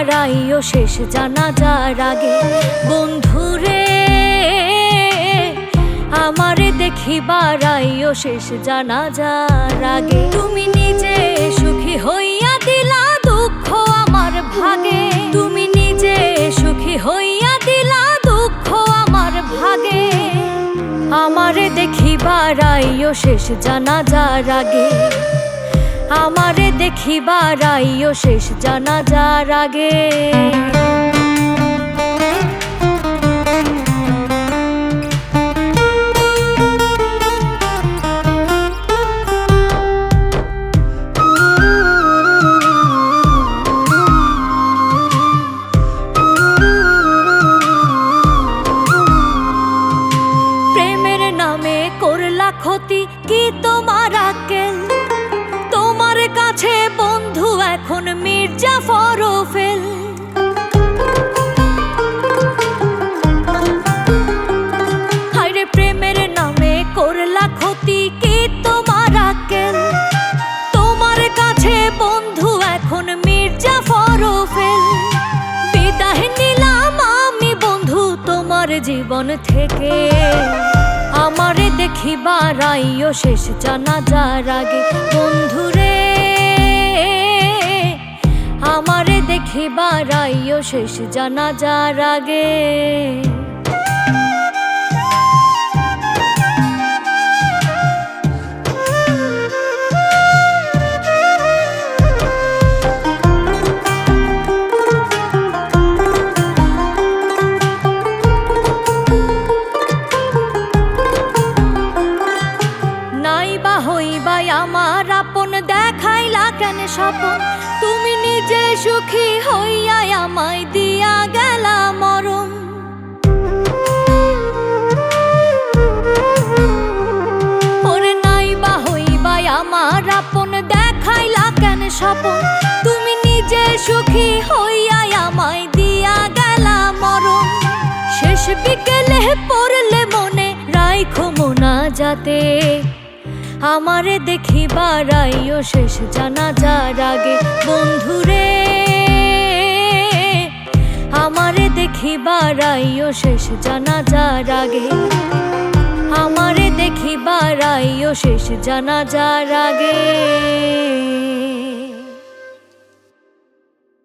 বাড়াইও শেষ জানাজার আগে। বন্ধুরে আমারে দেখি বাড়াইও শেষ জানা যার আগে। তুমি নিজে সুখী হইয়া দিলা দুঃখ আমার ভাগে। তুমি নিজে সুখী হইয়া দিলা দুঃখ আমার ভাগে। আমারে দেখি বাড়াইও শেষ জানা যার আগে। আমারে দেখি বাড়াইও শেষ আগে। প্রেমের নামে করলা ক্ষতি কি তোমার আকেল? জীবন থেকে আমারে দেখি বারাইও শেষ জানা যার আগে। বন্ধুরে আমারে দেখি বারাইও শেষ জানা যার আগে। হইবাই আমার আপন দেখাইলা কেন স্বপন। তুমি নিজে সুখী হইয়া আমায় দিয়া গেলা মরণ। ওরে নাই হইবাই আমার আপন দেখাইলা কেন স্বপন। তুমি নিজে সুখী হইয়া আমায় দিয়া গেলা মরণ। শেষ বিকেলে পড়লে মনে রাইখো মোনা যাতে আমারে দেখি বাড়াইও শেষ জানা যার আগে। বন্ধুরে, আমারে দেখি বাড়াইও শেষ জানা যার আগে। আমারে দেখি বাড়াইও শেষ জানা যার আগে।